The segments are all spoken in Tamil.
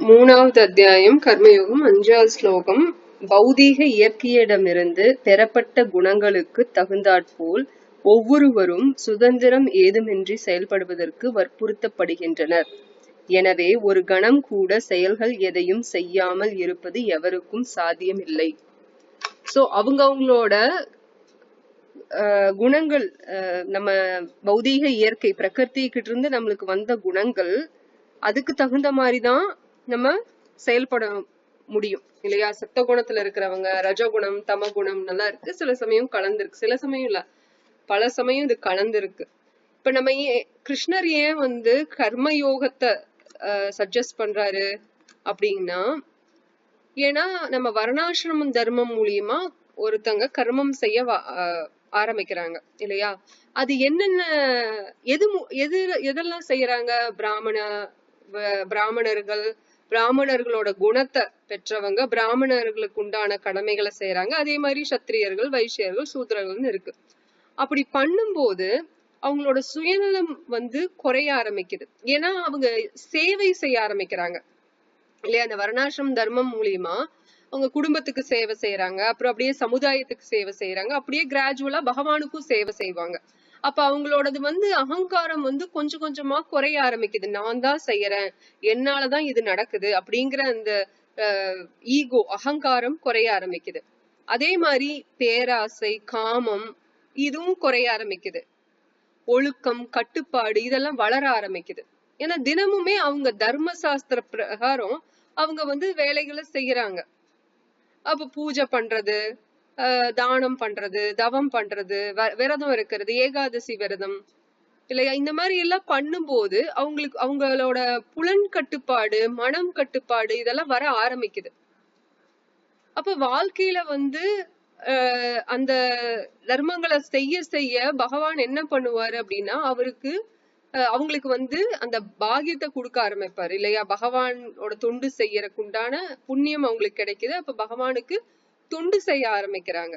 மூணாவது அத்தியாயம் கர்மயோகம் அஞ்சாவது ஸ்லோகம் பௌதீக இயற்கையிடமிருந்து பெறப்பட்ட குணங்களுக்கு தகுந்தாற்போல் ஒவ்வொருவரும் சுதந்திரம் ஏதுமின்றி செயல்படுவதற்கு வற்புறுத்தப்படுகின்றனர். எனவே ஒரு கணம் கூட செயல்கள் எதையும் செய்யாமல் இருப்பது எவருக்கும் சாத்தியமில்லை. சோ அவங்க அவங்களோட குணங்கள் அஹ், நம்ம பௌதீக இயற்கை பிரகிருதி கிட்ட இருந்து நம்மளுக்கு வந்த குணங்கள் அதுக்கு தகுந்த மாதிரிதான் நம்ம செயல்பட முடியும். இல்லையா? சத்த குணத்துல இருக்கிறவங்க ரஜகுணம் தம குணம் நல்லா இருக்கு. சில சமயம் கலந்துருக்கு. சில சமயம் இல்ல. பல சமயம் இது கலந்துருக்கு. இப்ப நம்ம ஏன் கிருஷ்ணர் ஏன் வந்து கர்ம யோகத்தை சஜஸ்ட் பண்றாரு அப்படின்னா ஏன்னா நம்ம வர்ணாசிரமம் தர்மம் மூலியமா ஒருத்தங்க கர்மம் செய்ய வா- ஆஹ் ஆரம்பிக்கிறாங்க. இல்லையா? அது என்னென்ன எது மு- எது எதெல்லாம் செய்யறாங்க? பிராமண பிராமணர்கள் பிராமணர்களோட குணத்தை பெற்றவங்க பிராமணர்களுக்கு உண்டான கடமைகளை செய்யறாங்க அதே மாதிரி சத்திரியர்கள் வைசியர்கள் சூத்திரர்கள்னு இருக்கு. அப்படி பண்ணும்போது அவங்களோட சுயநலம் வந்து குறைய ஆரம்பிக்குது. ஏன்னா அவங்க சேவை செய்ய ஆரம்பிக்கிறாங்க. இல்லையா அந்த வர்ணாசிரம் தர்மம் மூலியமா அவங்க குடும்பத்துக்கு சேவை செய்யறாங்க அப்புறம் அப்படியே சமுதாயத்துக்கு சேவை செய்யறாங்க அப்படியே கிராஜுவலா பகவானுக்கும் சேவை செய்வாங்க. அப்ப அவங்களோடது வந்து அகங்காரம் வந்து கொஞ்சம் கொஞ்சமா குறைய ஆரம்பிக்குது. நான் தான் செய்யறேன். என்னாலதான் இது நடக்குது அப்படிங்கிற அந்த ஈகோ அகங்காரம் குறைய ஆரம்பிக்குது. அதே மாதிரி பேராசை காமம் இதுவும் குறைய ஆரம்பிக்குது. ஒழுக்கம் கட்டுப்பாடு இதெல்லாம் வளர ஆரம்பிக்குது. ஏன்னா தினமுமே அவங்க தர்ம சாஸ்திர பிரகாரம் அவங்க வந்து வேலைகளை செய்யறாங்க. அப்ப பூஜை பண்றது தானம் பண்றது தவம் பண்றது வ- விரதம் இருக்கிறது ஏகாதசி விரதம் இல்லையா? இந்த மாதிரி எல்லாம் பண்ணும்போது அவங்களுக்கு அவங்களோட புலன் கட்டுப்பாடு மனம் கட்டுப்பாடு இதெல்லாம் வர ஆரம்பிக்குது. அப்ப வாழ்க்கையில வந்து ஆஹ் அந்த தர்மங்களை செய்ய செய்ய பகவான் என்ன பண்ணுவாரு அப்படின்னா அவருக்கு அவங்களுக்கு வந்து அந்த பாக்கியத்தை கொடுக்க ஆரம்பிப்பாரு இல்லையா? பகவானோட தொண்டு செய்யறதுக்கு உண்டான புண்ணியம் அவங்களுக்கு கிடைக்குது. அப்ப பகவானுக்கு துண்டு செய்ய ஆரம்பிக்கிறாங்க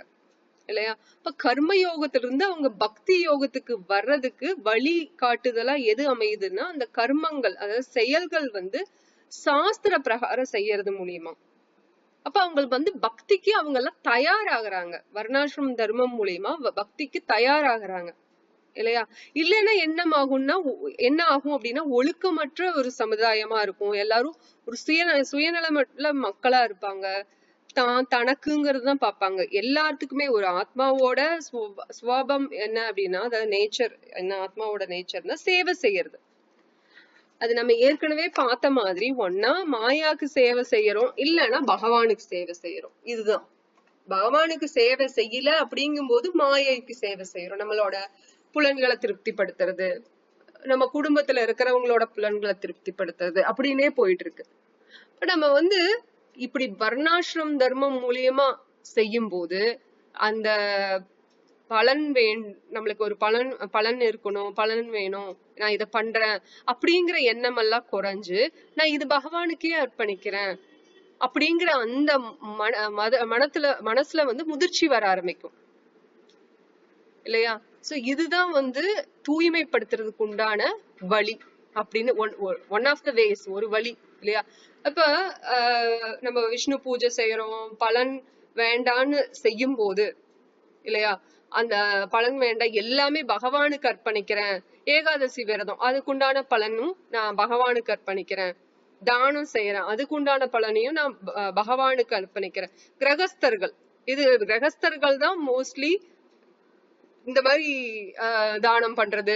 இல்லையா? இப்ப கர்ம யோகத்துல இருந்து அவங்க பக்தி யோகத்துக்கு வர்றதுக்கு வழி காட்டுதலா எது அமையுதுன்னா அந்த கர்மங்கள் அதாவது செயல்கள் வந்து சாஸ்திர பிரகாரம் செய்யறது மூலியமா. அப்ப அவங்களுக்கு வந்து பக்திக்கு அவங்க எல்லாம் தயாராகிறாங்க. வர்ணாசிரம் தர்மம் மூலியமா வ- பக்திக்கு தயாராகுறாங்க இல்லையா? இல்லைன்னா என்ன ஆகும்னா என்ன ஆகும் அப்படின்னா ஒழுக்கமற்ற ஒரு சமுதாயமா இருக்கும். எல்லாரும் ஒரு சுய சுயநலமற்ற மக்களா இருப்பாங்க. தான் தனக்குங்கிறது தான் பார்ப்பாங்க. எல்லாத்துக்குமே ஒரு ஆத்மாவோட சுவாபம் என்ன அப்படின்னா அதாவது நேச்சர் என்ன ஆத்மாவோட நேச்சர்னா சேவை செய்யறது. அது நம்ம ஏற்கனவே பார்த்த மாதிரி ஒன்னா மாயாக்கு சேவை செய்யறோம் இல்லைன்னா பகவானுக்கு சேவை செய்யறோம். இதுதான். பகவானுக்கு சேவை செய்யல அப்படிங்கும்போது மாயைக்கு சேவை செய்யறோம். நம்மளோட புலன்களை திருப்திப்படுத்துறது நம்ம குடும்பத்துல இருக்கிறவங்களோட புலன்களை திருப்திப்படுத்துறது அப்படின்னே போயிட்டு இருக்கு. இப்ப நம்ம வந்து இப்படி வர்ணாசிரம் தர்மம் மூலியமா செய்யும் போது அந்த பலன் வேண் நம்மளுக்கு ஒரு பலன் பலன் இருக்கணும் பலன் வேணும் நான் இதை பண்றேன் அப்படிங்கிற எண்ணம் எல்லாம் குறைஞ்சு நான் இது பகவானுக்கே அர்ப்பணிக்கிறேன் அப்படிங்கிற அந்த மன மத மனத்துல மனசுல வந்து முதிர்ச்சி வர ஆரம்பிக்கும். இல்லையா? சோ இதுதான் வந்து தூய்மைப்படுத்துறதுக்கு உண்டான வழி அப்படின்னு one one of the ways ஒரு வழி. இல்லையா? அப்ப நம்ம விஷ்ணு பூஜை செய்யறோம் பலன் வேண்டான்னு செய்யும் போது இல்லையா? அந்த பலன் வேண்டாம் எல்லாமே பகவானுக்கு அர்ப்பணிக்கிறேன் ஏகாதசி விரதம் அதுக்குண்டான பலனும் நான் பகவானுக்கு அர்ப்பணிக்கிறேன் தானம் செய்யறேன் அதுக்குண்டான பலனையும் நான் பகவானுக்கு அர்ப்பணிக்கிறேன் கிரகஸ்தர்கள் இது கிரகஸ்தர்கள் தான் மோஸ்ட்லி இந்த மாதிரி ஆஹ் தானம் பண்றது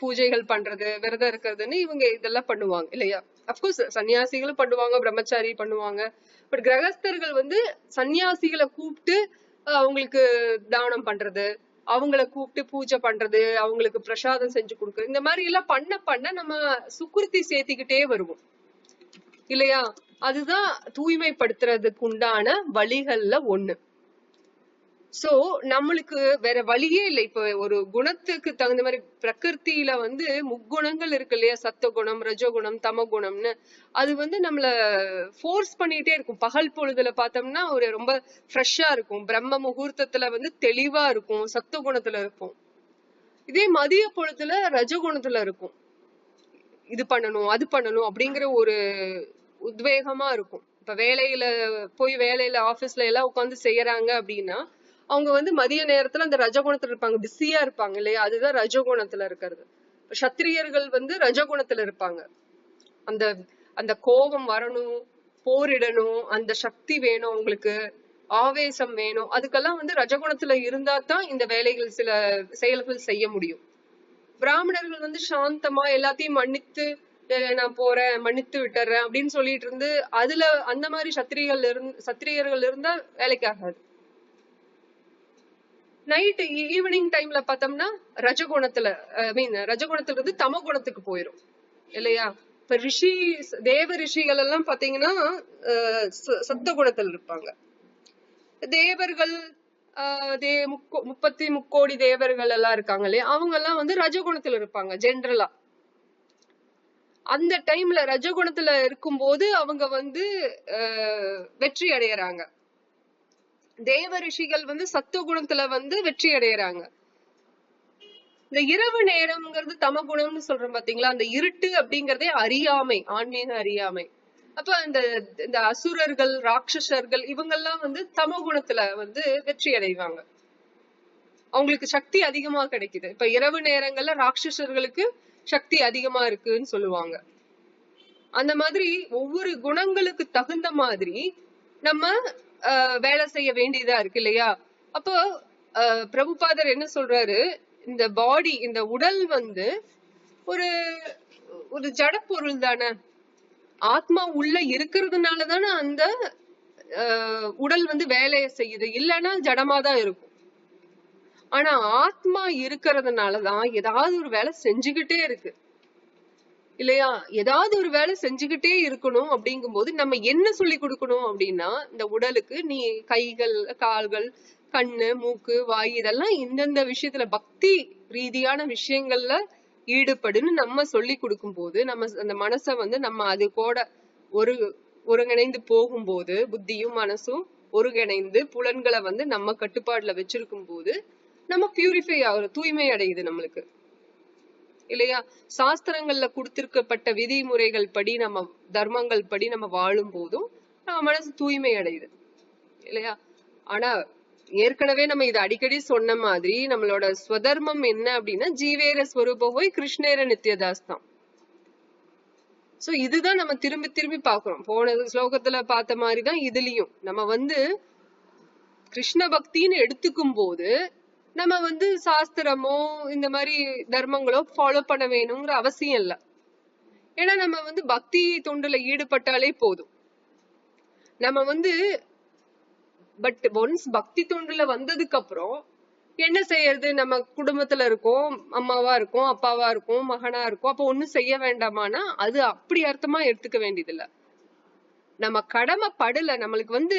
பூஜைகள் பண்றது விரதம் இருக்கிறதுன்னு இவங்க இதெல்லாம் பண்ணுவாங்க இல்லையா? அப்கோர்ஸ் சன்னியாசிகளும் பண்ணுவாங்க பிரம்மச்சாரி பண்ணுவாங்க. பட் கிரகஸ்தர்கள் வந்து சன்னியாசிகளை கூப்பிட்டு அவங்களுக்கு தானம் பண்றது அவங்கள கூப்பிட்டு பூஜை பண்றது அவங்களுக்கு பிரசாதம் செஞ்சு கொடுக்குறது. இந்த மாதிரி எல்லாம் பண்ண பண்ண நம்ம சுக்குருத்தி சேர்த்திக்கிட்டே வருவோம். இல்லையா? அதுதான் தூய்மைப்படுத்துறதுக்கு உண்டான வழிகள்ல ஒண்ணு. சோ நம்மளுக்கு வேற வழியே இல்லை. இப்ப ஒரு குணத்துக்கு தகுந்த மாதிரி பிரகிருதியில வந்து முக்குணங்கள் இருக்கு இல்லையா? சத்த குணம் ரஜகுணம் தம குணம்னு அது வந்து நம்மள ஃபோர்ஸ் பண்ணிட்டே இருக்கும். பகல் பொழுதுல பார்த்தோம்னா ஒரு ரொம்ப ஃப்ரெஷ்ஷா இருக்கும். பிரம்ம முகூர்த்தத்துல வந்து தெளிவா இருக்கும். சத்த குணத்துல இருக்கும் இதே மதிய பொழுதுல ரஜகுணத்துல இருக்கும். இது பண்ணணும் அது பண்ணணும் அப்படிங்கிற ஒரு உத்வேகமா இருக்கும். இப்ப வேலையில போய் வேலையில ஆபீஸ்ல எல்லாம் உட்கார்ந்து செய்யறாங்க அப்படின்னா அவங்க வந்து மதிய நேரத்துல அந்த ரஜகுணத்துல இருப்பாங்க. பிஸியா இருப்பாங்க இல்லையா? அதுதான் ரஜகுணத்துல இருக்கிறது. சத்திரியர்கள் வந்து ரஜகுணத்துல இருப்பாங்க. அந்த அந்த கோபம் வரணும் போரிடணும் அந்த சக்தி வேணும் அவங்களுக்கு ஆவேசம் வேணும். அதுக்கெல்லாம் வந்து ரஜகுணத்துல இருந்தா தான் இந்த வேலைகள் சில செயல்கள் செய்ய முடியும். பிராமணர்கள் வந்து சாந்தமா எல்லாத்தையும் மன்னித்து நான் போறேன் மன்னித்து விட்டுறேன் அப்படின்னு சொல்லிட்டு இருந்து அதுல அந்த மாதிரி சத்திரிகள் இருந்து சத்திரியர்கள் இருந்தா வேலைக்கு நைட்டு நைட் ஈவினிங் டைம்ல பார்த்தோம்னா ரஜகுணத்துல ஐ மீன் ரஜகுணத்துல இருந்து தமகுணத்துக்கு போயிரும். இல்லையா? இப்ப ரிஷி தேவ ரிஷிகள் எல்லாம் பாத்தீங்கன்னா அஹ் சத்த குணத்துல இருப்பாங்க. தேவர்கள் ஆஹ் தே முக்கோ- முப்பத்தி முக்கோடி தேவர்கள் எல்லாம் இருக்காங்க இல்லையா? அவங்க எல்லாம் வந்து ரஜகுணத்துல இருப்பாங்க ஜென்ரலா அந்த டைம்ல ரஜகுணத்துல இருக்கும்போது அவங்க வந்து ஆஹ் வெற்றி அடையறாங்க. தேவ ரிஷிகள் வந்து சத்துவகுணத்துல வந்து வெற்றி அடையறாங்க. இந்த இரவு நேரம்ங்கிறது தமகுணம்னு சொல்றோம் பாத்தீங்களா? அந்த இருட்டு அப்படிங்கறதே அறியாமை ஆன்மீக அறியாமை. அப்ப அந்த இந்த அசுரர்கள் ராட்சசர்கள் இவங்கெல்லாம் வந்து தமகுணத்துல வந்து வெற்றி அடைவாங்க. அவங்களுக்கு சக்தி அதிகமா கிடைக்குது. இப்ப இரவு நேரங்கள்ல ராட்சசர்களுக்கு சக்தி அதிகமா இருக்குன்னு சொல்லுவாங்க. அந்த மாதிரி ஒவ்வொரு குணங்களுக்கு தகுந்த மாதிரி நம்ம வேலை செய்ய வேண்டியதா இருக்கு இல்லையா? அப்போ பிரபுபாதர் என்ன சொல்றாரு? இந்த பாடி இந்த உடல் வந்து ஒரு ஒரு ஜட பொருள் தானே. ஆத்மா உள்ள இருக்கிறதுனால தானே அந்த உடல் வந்து வேலையை செய்யுது. இல்லைன்னா ஜடமா தான் இருக்கும். ஆனா ஆத்மா இருக்கிறதுனாலதான் ஏதாவது ஒரு வேலை செஞ்சுக்கிட்டே இருக்கு. இல்லையா? ஏதாவது ஒரு வேலை செஞ்சுக்கிட்டே இருக்கணும் அப்படிங்கும்போது நம்ம என்ன சொல்லி கொடுக்கணும் அப்படின்னா இந்த உடலுக்கு நீ கைகள் கால்கள் கண்ணு மூக்கு வாய் இதெல்லாம் இந்தந்த விஷயத்துல பக்தி ரீதியான விஷயங்கள்ல ஈடுபடுன்னு நம்ம சொல்லி கொடுக்கும்போது நம்ம அந்த மனசை வந்து நம்ம அது கூட ஒரு ஒருங்கிணைந்து போகும்போது புத்தியும் மனசும் ஒருங்கிணைந்து புலன்களை வந்து நம்ம கட்டுப்பாடுல வச்சிருக்கும் போது நம்ம பியூரிஃபை ஆகுறோம் தூய்மை அடையுது நம்மளுக்கு. இல்லையா? சாஸ்திரங்கள்ல கொடுத்திருக்கப்பட்ட விதிமுறைகள் படி நம்ம தர்மங்கள் படி நம்ம வாழும் போதும் நம்ம மனசு தூய்மை அடையுது. இல்லையா? ஆனா ஏற்கனவே நம்ம இது அடிக்கடி சொன்ன மாதிரி நம்மளோட ஸ்வதர்மம் என்ன அப்படின்னா ஜீவேர ஸ்வரூபோய் கிருஷ்ணேர நித்யதாஸ் தான் சோ இதுதான் நம்ம திரும்பி திரும்பி பாக்குறோம் போன ஸ்லோகத்துல பார்த்த மாதிரிதான் இதுலயும். நம்ம வந்து கிருஷ்ண பக்தின்னு எடுத்துக்கும் போது நம்ம வந்து சாஸ்திரமோ இந்த மாதிரி தர்மங்களோ ஃபாலோ பண்ண வேணுங்கிற அவசியம் இல்ல. ஏன்னா நம்ம வந்து பக்தி தொண்டுல ஈடுபட்டாலே போதும். நம்ம வந்து பட் ஒன்ஸ் பக்தி தொண்டுல வந்ததுக்கு அப்புறம் என்ன செய்யறது? நம்ம குடும்பத்துல இருக்கோம் அம்மாவா இருக்கும் அப்பாவா இருக்கும் மகனா இருக்கும் அப்ப ஒண்ணும் செய்ய வேண்டாமான்னா அது அப்படி அர்த்தமா எடுத்துக்க வேண்டியதில்லை. நம்ம கடமை படல நம்மளுக்கு வந்து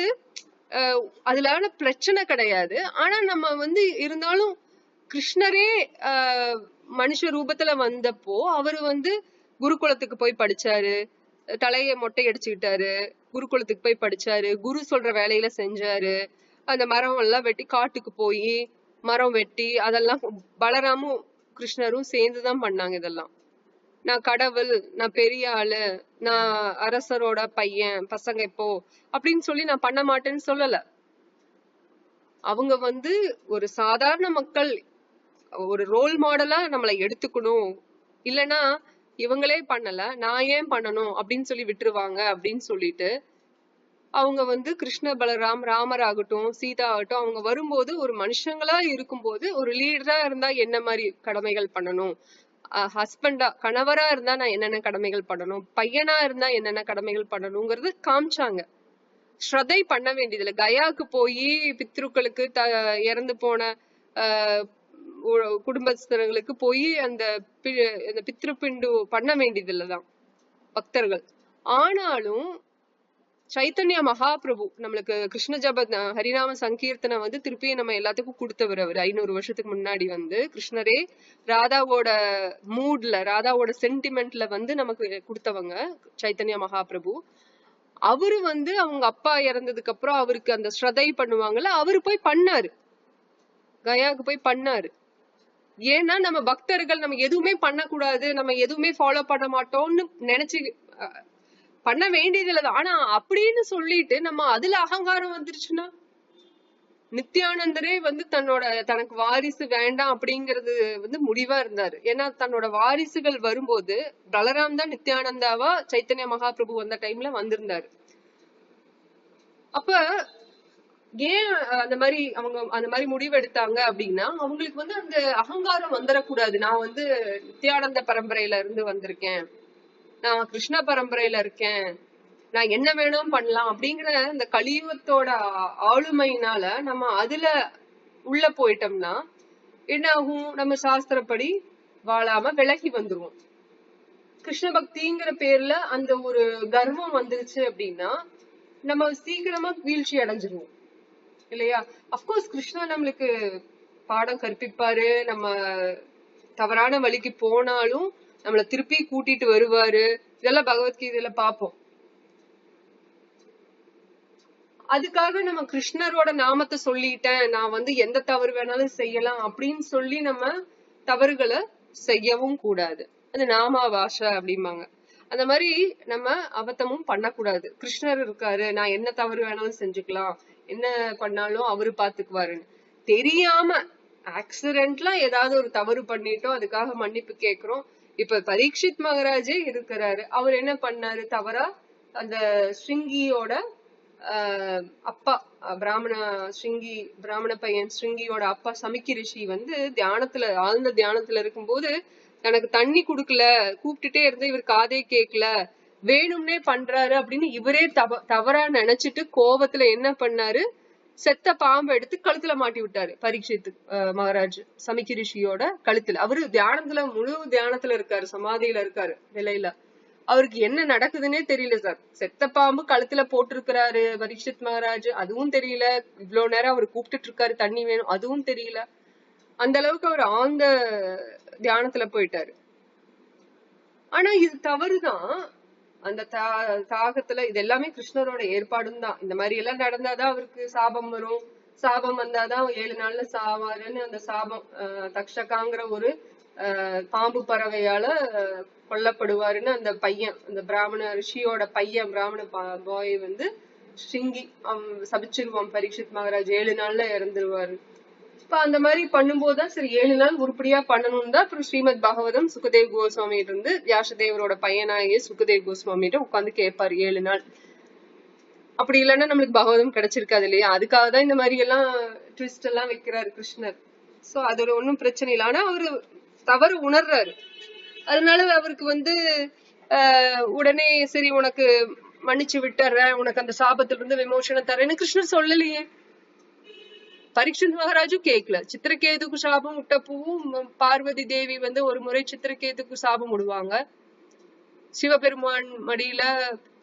அதுலான பிரச்சனை கிடையாது. ஆனா நம்ம வந்து இருந்தாலும் கிருஷ்ணரே மனுஷ ரூபத்துல வந்தப்போ அவரு வந்து குருகுலத்துக்கு போய் படிச்சாரு. தலையை மொட்டை அடிச்சுக்கிட்டாரு. குருகுலத்துக்கு போய் படிச்சாரு. குரு சொல்ற வேலையில செஞ்சாரு. அந்த மரம் எல்லாம் வெட்டி காட்டுக்கு போய் மரம் வெட்டி அதெல்லாம் பலராமும் கிருஷ்ணரும் சேர்ந்துதான் பண்ணாங்க இதெல்லாம். நான் கடவுள் நான் பெரிய ஆளு நான் அரசரோட பையன் பசங்க இப்போ அப்படின்னு சொல்லி நான் பண்ண மாட்டேன்னு சொல்லல. அவங்க வந்து ஒரு சாதாரண மக்கள் ஒரு ரோல் மாடலா நம்மளை எடுத்துக்கணும். இல்லனா இவங்களே பண்ணல நான் ஏன் பண்ணணும் அப்படின்னு சொல்லி விட்டுருவாங்க அப்படின்னு சொல்லிட்டு அவங்க வந்து கிருஷ்ண பலராம் ராமர் ஆகட்டும் சீதா ஆகட்டும் அவங்க வரும்போது ஒரு மனுஷங்களா இருக்கும்போது ஒரு லீடரா இருந்தா என்ன மாதிரி கடமைகள் பண்ணணும்? ஹஸ்பண்டா கணவரா இருந்தா நான் என்னென்ன கடமைகள் பண்ணணும்? பையனா இருந்தா என்னென்ன கடமைகள் பண்ணணுங்கிறது காமிச்சாங்க. ஸ்ரதை பண்ண வேண்டியதில்லை. கயாக்கு போய் பித்ருக்களுக்கு த இறந்து போன குடும்பஸ்தர்களுக்கு போய் அந்த பி- அந்த பித்ருப்பிண்டு பண்ண வேண்டியதில்லைதான் பக்தர்கள். ஆனாலும் சைத்தன்யா மகாபிரபு நம்மளுக்கு கிருஷ்ண ஜப ஹரிநாம சங்கீர்த்தனை வந்து திருப்பியும் நம்ம எல்லாத்துக்கும் கொடுத்தவர் அவர். ஐநூறு வருஷத்துக்கு முன்னாடி வந்து கிருஷ்ணரே ராதாவோட மூட்ல ராதாவோட சென்டிமெண்ட்ல வந்து நமக்கு கொடுத்தவங்க சைத்தன்யா மகாபிரபு. அவரு வந்து அவங்க அப்பா இறந்ததுக்கு அப்புறம் அவருக்கு அந்த ஸ்ரதை பண்ணுவாங்கல்ல அவரு போய் பண்ணாரு. கயாவுக்கு போய் பண்ணாரு. ஏன்னா நம்ம பக்தர்கள் நம்ம எதுவுமே பண்ணக்கூடாது நம்ம எதுவுமே ஃபாலோ பண்ண மாட்டோம்னு நினைச்சு அஹ், பண்ண வேண்டியது இல்லதான் ஆனா அப்படின்னு சொல்லிட்டு நம்ம அதுல அகங்காரம் வந்துருச்சுன்னா நித்யானந்தரே வந்து தன்னோட தனக்கு வாரிசு வேண்டாம் அப்படிங்கறது வந்து முடிவா இருந்தாரு. ஏன்னா தன்னோட வாரிசுகள் வரும்போது பலராம் தான் நித்யானந்தாவா சைத்தன்ய மகாபிரபு வந்த டைம்ல வந்திருந்தாரு. அப்ப ஏன் அந்த மாதிரி அவங்க அந்த மாதிரி முடிவு எடுத்தாங்க அப்படின்னா அவங்களுக்கு வந்து அந்த அகங்காரம் வந்துடக்கூடாது நான் வந்து நித்யானந்த பரம்பரையில இருந்து வந்திருக்கேன். நான் கிருஷ்ண பரம்பரையில இருக்கேன். நான் என்ன வேணும் பண்ணலாம் அப்படிங்கிற இந்த கலியுகத்தோட ஆளுமையினால நம்ம அதுல உள்ள போயிட்டோம்னா என்ன ஆகும் நம்ம சாஸ்திரப்படி வாழாம விலகி வந்துருவோம். கிருஷ்ண பக்திங்கிற பேர்ல அந்த ஒரு கர்வம் வந்துருச்சு அப்படின்னா நம்ம சீக்கிரமா வீழ்ச்சி அடைஞ்சிருவோம். இல்லையா? அப்கோர்ஸ் கிருஷ்ணா நம்மளுக்கு பாடம் கற்பிப்பாரு. நம்ம தவறான வழிக்கு போனாலும் நம்மளை திருப்பி கூட்டிட்டு வருவாரு. இதெல்லாம் பகவத்கீதையில பாப்போம். அதுக்காக நம்ம கிருஷ்ணரோட நாமத்தை சொல்லிட்டேன். நான் வந்து எந்த தவறு வேணாலும் செய்யலாம் அப்படின்னு சொல்லி நம்ம தவறுகளை செய்யவும் கூடாது. அது நாமா வாஷா அப்படிம்பாங்க. அந்த மாதிரி நம்ம அபத்தமும் பண்ணக்கூடாது. கிருஷ்ணர் இருக்காரு. நான் என்ன தவறு வேணாலும் செஞ்சுக்கலாம். என்ன பண்ணாலும் அவரு பாத்துக்குவாருன்னு. தெரியாம ஆக்சிடென்ட்லாம் ஏதாவது ஒரு தவறு பண்ணிட்டோம். அதுக்காக மன்னிப்பு கேக்குறோம். இப்ப பரீட்சித் மகராஜே இருக்கிறாரு. அவர் என்ன பண்ணாரு? தவறா அந்த ஸ்ருங்கியோட ஆஹ் அப்பா பிராமண ஸ்ருங்கி பிராமண பையன் ஸ்ருங்கியோட அப்பா சமிக்கி ரிஷி வந்து தியானத்துல ஆழ்ந்த தியானத்துல இருக்கும்போது தனக்கு தண்ணி குடுக்கல கூப்பிட்டுட்டே இருந்து இவர் காதே கேட்கல வேணும்னே பண்றாரு அப்படின்னு இவரே தவ தவறா நினைச்சிட்டு கோவத்துல என்ன பண்ணாரு? செத்த பாம்பு எடுத்து கழுத்துல மாட்டி விட்டாரு பரீட்சித்து மகாராஜ் சமிக்கி ரிஷியோட கழுத்துல. அவரு தியானத்துல முழு தியானத்துல இருக்காரு சமாதியில இருக்காரு நிலையில அவருக்கு என்ன நடக்குதுன்னே தெரியல சார். செத்த பாம்பு கழுத்துல போட்டிருக்கிறாரு பரீட்சித் மகாராஜ். அதுவும் தெரியல. இவ்வளவு நேரம் அவர் கூப்பிட்டுட்டு இருக்காரு தண்ணி வேணும் அதுவும் தெரியல. அந்த அளவுக்கு அவர் ஆழ்ந்த தியானத்துல போயிட்டாரு. ஆனா இது தவறுதான். அந்த தா தாகத்துல இது எல்லாமே கிருஷ்ணரோட ஏற்பாடும் தான் இந்த மாதிரி எல்லாம் நடந்தாதான் அவருக்கு சாபம் வரும். சாபம் வந்தாதான் ஏழு நாள்ல சாவாருன்னு அந்த சாபம் ஆஹ் தக்ஷகாங்கிற ஒரு பாம்பு பறவையால கொல்லப்படுவாருன்னு அந்த பையன் அந்த பிராமண ரிஷியோட பையன் பிராமண பாய் வந்து சிங்கி அவன் சபிச்சிருவான் பரீட்சித் மகாராஜ். ஏழு நாள்ல இறந்துருவாரு. இப்ப அந்த மாதிரி பண்ணும்போதுதான் சரி ஏழு நாள் உருப்படியா பண்ணணும் தான் அப்புறம் ஸ்ரீமத் பாகவதம் சுகதேவ் கோஸ்வாமி இருந்து வியாசதேவரோட பையனாகிய சுகதேவ் கோஸ்வாமிகிட்ட உட்கார்ந்து கேட்பாரு ஏழு நாள். அப்படி இல்லைன்னா நம்மளுக்கு பகவதம் கிடைச்சிருக்காது இல்லையா? அதுக்காக தான் இந்த மாதிரி எல்லாம் ட்விஸ்ட் எல்லாம் வைக்கிறாரு கிருஷ்ணர். சோ அதோட ஒன்றும் பிரச்சனை இல்லை. ஆனா அவரு தவறு உணர்றாரு. அதனால அவருக்கு வந்து ஆஹ் உடனே சரி உனக்கு மன்னிச்சு விட்டுறேன் உனக்கு அந்த சாபத்துல இருந்து விமோசனம் தரேன்னு கிருஷ்ணர் சொல்லலையே. பரீட்சித் மகாராஜும் கேட்கல சித்திரகேதுக்கு சாபம் விட்டப்பவும் பார்வதி தேவி வந்து ஒரு முறை சித்திரகேதுக்கு சாபம் விடுவாங்க சிவபெருமான் மடியில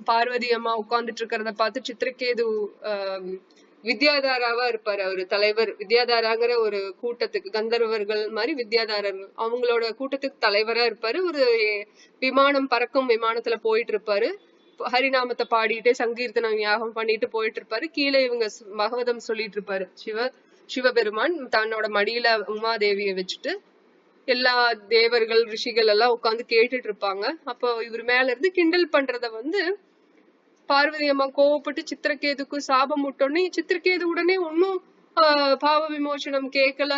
பார்வதி அம்மா உட்கார்ந்துட்டு இருக்கிறத பார்த்து சித்திரகேது ஆஹ் வித்யாதாராவா இருப்பாரு அவரு தலைவர். வித்யாதாராங்கிற ஒரு கூட்டத்துக்கு கந்தர்வர்கள் மாதிரி வித்யாதாரர். அவங்களோட கூட்டத்துக்கு தலைவரா இருப்பாரு. ஒரு விமானம் பறக்கும் விமானத்துல போயிட்டு இருப்பாரு. ஹரிநாமத்தை பாடிட்டு சங்கீர்த்தனம் யாகம் பண்ணிட்டு போயிட்டு இருப்பாரு கீழே இவங்க பகவதம் சொல்லிட்டு இருப்பாரு சிவ சிவபெருமான் தன்னோட மடியில உமாதேவியை வச்சுட்டு எல்லா தேவர்கள் ரிஷிகள் எல்லாம் உட்கார்ந்து கேட்டுட்டு இருப்பாங்க அப்போ இவர் மேல இருந்து கிண்டல் பண்றத வந்து பார்வதி அம்மா கோவப்பட்டு சித்திரகேதுக்கு சாபம் விட்டோன்னே சித்திரகேது உடனே ஒன்னும் பாவ விமோசனம் கேட்கல.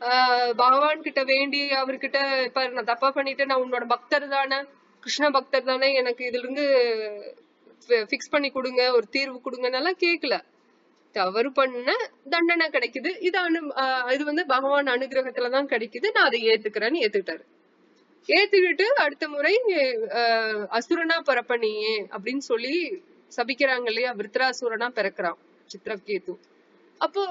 ஆஹ் பகவான் கிட்ட வேண்டி அவர்கிட்ட இப்ப நான் தப்பா பண்ணிட்டேன் நான் உன்னோட பக்தர் தானே. கிருஷ்ண பக்தர் தானே எனக்கு இதுல இருந்து ஃபிக்ஸ் பண்ணி கொடுங்க ஒரு தீர்வு கொடுங்கன்னெல்லாம் கேட்கல தவறு பண்ண தண்டனை கிடைக்குது. இது அனு இது வந்து பகவான் அனுகிரகத்துலதான் கிடைக்குது. நான் அதை ஏத்துக்கிறேன்னு ஏத்துக்கிட்டாரு. ஏத்துக்கிட்டு அடுத்த முறை அசுரனா பிறப்ப நீயே அப்படின்னு சொல்லி சபிக்கிறாங்க இல்லையா? விருத்ராசுரனா பிறக்கிறான் சித்திரகேது அப்போ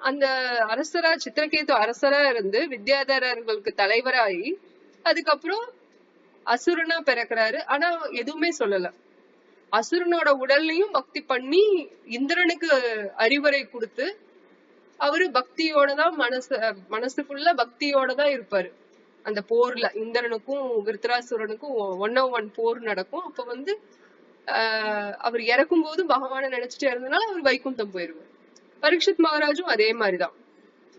அந்த அரசரா சித்திரகேது அரசரா இருந்து வித்யாதரர்களுக்கு தலைவராகி அதுக்கப்புறம் அசுரனா பிறக்கிறாரு. ஆனா எதுவுமே சொல்லல. அசுரனோட உடல்லையும் பக்தி பண்ணி இந்திரனுக்கு அறிவுரை கொடுத்து அவரு பக்தியோட தான் மனசு மனசுக்குள்ள பக்தியோட தான் இருப்பாரு. அந்த போர்ல இந்திரனுக்கும் விருத்ராசுரனுக்கும் ஒன் ஒன் oh போர் நடக்கும். அப்ப வந்து ஆஹ் அவர் இறக்கும் போது பகவானை நினைச்சிட்டு இருந்தனால அவர் வைகுண்டம் போயிருவார். பரீட்சித் மகாராஜும் அதே மாதிரிதான்.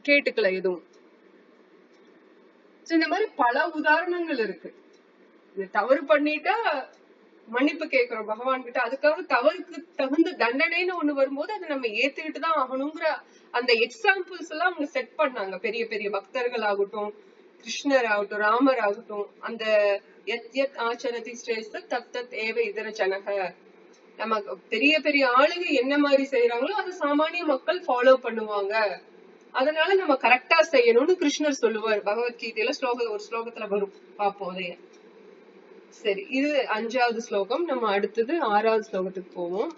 கேட்டுக்கல எதுவும். இந்த மாதிரி பல உதாரணங்கள் இருக்கு. தவறு பண்ணிட்டா மன்னிப்பு கேட்கிறோம். பகவான் கிட்ட அதுக்காக தவறுக்கு தகுந்த தண்டனைன்னு ஒண்ணு வரும்போது அதை நம்ம ஏத்துக்கிட்டு தான் ஆகணுங்கிற அந்த எக்ஸாம்பிள்ஸ் எல்லாம் அவங்க செட் பண்ணாங்க. பெரிய பெரிய பக்தர்கள் ஆகட்டும் கிருஷ்ணர் ஆகட்டும் ராமர் ஆகட்டும் அந்த எத் எத் ஆச்சரதி ஸ்ரேஷ்ட தத் தத் ஏவ இதர ஜனக. நம்ம பெரிய பெரிய ஆளுங்க என்ன மாதிரி செய்யறாங்களோ அதை சாமானிய மக்கள் ஃபாலோ பண்ணுவாங்க. அதனால நம்ம கரெக்டா செய்யணும்னு கிருஷ்ணர் சொல்லுவார். பகவத்கீதையில ஸ்லோக ஒரு ஸ்லோகத்துல வரும். பாப்போதைய சரி இது அஞ்சாவது ஸ்லோகம். நம்ம அடுத்தது ஆறாவது ஸ்லோகத்துக்கு போவோம்.